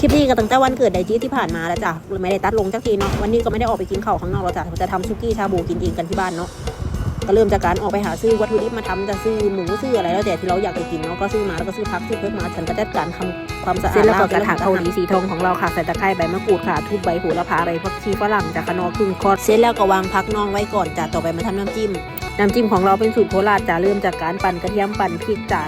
คลิปนี้ก็ตั้งแต่วันเกิดไดจีที่ผ่านมาแล้วจ้ะไม่ได้ตัดลงสักทีเนาะวันนี้ก็ไม่ได้ออกไปกินข้าวข้างนอกแล้วจ้ะจะทำซุกี้ชาบูกินเองกันที่บ้านเนาะก็เริ่มจากการออกไปหาซื้อวัตถุดิบมาทำจะซื้อหมูซื้ออะไรแล้วแต่ที่เราอยากจะกินเนาะก็ซื้อมาแล้วก็ซื้อพักที่เพิ่มมาฉันก็จัดการทำความสะอาดเสร็จแล้วก็ล้งกระถางเกาหลีสีทองของเราค่ะใส่ตะไคร้ใบมะกรูดค่ะทุบใบโหระพาใบผักชีฝรั่งจากขนอครึ่งคอดเสร็จแล้วก็วางพักน้องไว้ก่อนจ้ะต่อไปมาทำน้ำจิ้มน้ำจิ้มของเราเป็นสูตรโคราชจ้ะเริ่มจากการปั่นกระเทียมปั่นพริกจ้ะ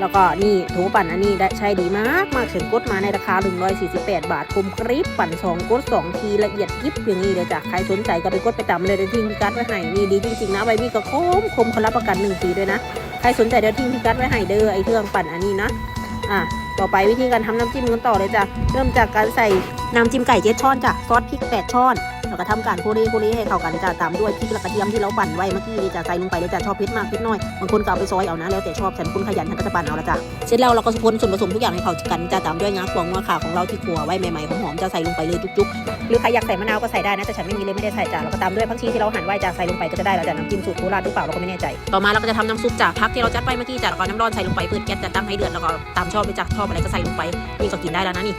แล้วก็นี่โถปั่นอันนี้ได้ใช้ดีมากมากเข็นกดมาในราคา 148 บาทคมกริบปั่น 2 กด 2 ทีละเอียดยิบอย่างนี้เลยจ้ะใครสนใจก็ไปกดไปตามเลยเดี๋ยวทิ้งพิกัดไว้ให้นี่ดีจริงๆนะใบมีก็คมคมเขารับประกัน 1 ปีด้วยนะ ใครสนใจเดี๋ยวทิ้งพิกัดไว้ให้เด้อไอเครื่องปั่นอันนี้นะอะต่อไปวิธีการทำน้ำจิ้มกันต่อเลยจ้ะเริ่มจากการใส่น้ำจิ้มไก่เจ็ดช้อนจ้ะซอสพริกแปดช้อน แล้วก็ทำการโคเรโคเรให้เข้ากันเลยจ้ะตามด้วยพริกและกระเทียมที่เราปั่นไว้เมื่อกี้นี่จ้ะใส่ลงไปเลยจ้ะชอบเผ็ดมากเผ็ดน้อยบางคนก็เอาไปซอยเอานะแล้วแต่ชอบฉันคนขยันฉันก็จะปั่นเอาละจ้ะเสร็จแล้วเราก็คนส่วนผสมทุกอย่างให้เข้ากันจ้ะตามด้วยงาขวงงาขาของเราที่ขัวไว้ใหม่ๆหอมๆจะใส่ลงไปเลยจุกๆหรือใครอยากใส่มะนาวก็ใส่ได้นะแต่ฉันไม่มีเลยไม่ได้ใส่จ้ะแล้วก็ตามด้วยผักชีที่เราหั่นไว้จ้ะใส่ลงไปก็จะได้แล้วจ้ะน้ำจิ้มสูตรโคราชหรือเปล่าเราก็ไม่แน่ใจ ต่อมาเราก็จะทำน้ำซุปจ้ะพักที่เราจัดไปเมื่อกี้จ้ะแล้วก็น้ำร้อนใส่ลงไปเปิดแก๊สจะตั้งให้เดือดแล้วก็ตามชอบเลยจ้ะชอบอะไรก็ใส่ลงไปนี่ก็กินได้แล้วนะนี่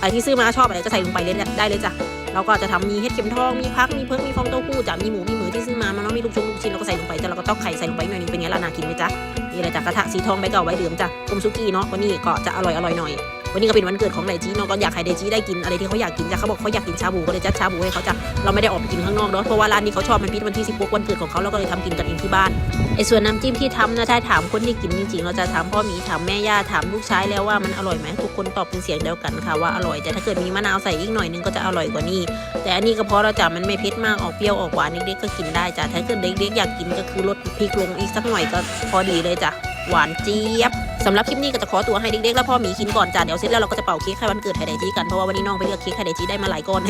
อะไรที่ซื้อมาชอบอะไรก็ใส่ลงไปเลยได้เลยจ้ะ เราก็จะทำมีเห็ดเข็มทองมีพักมีเพิกมีฟองเต้าหู้จ้ะมีหมูมีหมูที่ซื้อมามันเนาะมีลูกชงลูกชิ้นเราก็ใส่ลงไปจ้ะเราก็ต้องไข่ใส่ลงไปหน่อยนึงเป็นไงล่ะน่ากินไหมจ๊ะนี่แหละจ้ะกระทะสีทองใบเก่าใบเดิมจ้ะต้มซุกี้เนาะวันนี้ก็จะอร่อยอร่อยหน่อย วันนี้ก็เป็นวันเกิดของไดจีเนาะก็อยากให้ไดจีได้กินอะไรที่เขาอยากกินจ้ะเขาบอกเขาอยากกินชาบูก็เลยจัดชาบูให้เขาจ้ะเราไม่ได้ออกไปกินข้างนอกเนาะเพราะว่าร้านนี้เขาชอบมันพิษวันที่16วันเกิดของเขาเราก็เลยทำกินกันเองที่บ้านไอ้ส่วนน้ำจิ้มที่ทำนะถ้าถามคนที่กินจริงๆเราจะถามพ่อหมีถามแม่ย่าถามลูกชายแล้วว่ามันอร่อยไหมทุกคนตอบเป็นเสียงเดียวกันค่ะว่าอร่อยแต่ถ้าเกิดมีมะนาวใส่อีกหน่อยนึงก็จะอร่อยกว่านี้แต่อันนี้ก็เพราะเราจะมันไม่เผ็ดมากออกเปรี้ยวออกหวานเด็กๆก็กินได้จ้ะถ้าเกิดเด็กๆอยากกินก็คือลดพริกลงอีกสักหน่อยก็พอดีเลยจ้ะหวานเจี๊ยบ สำหรับคลิปนี้ก็จะขอตัวให้เด็กๆ และพ่อหมีกินก่อนจ้าเดี๋ยวเสร็จแล้วเราก็จะเป่าเค้กให้วันเกิดไฮไดจีกันเพราะว่าวันนี้น้องไปเลือกเค้กไฮไดจีได้มาหลายก้อน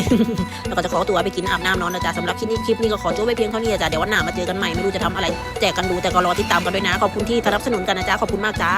แล้วก็จะขอตัวไปกินอาบน้ำนอนนะจ๊ะสำหรับคลิปนี้คลิปนี้ก็ขอจบไปเพียงเท่านี้จ้าเดี๋ยววันหน้ามาเจอกันใหม่ไม่รู้จะทำอะไรแจกกันดูแต่ก็รอติดตามกันด้วยนะขอบคุณที่สนับสนุนกันนะจ๊ะขอบคุณมากจ้า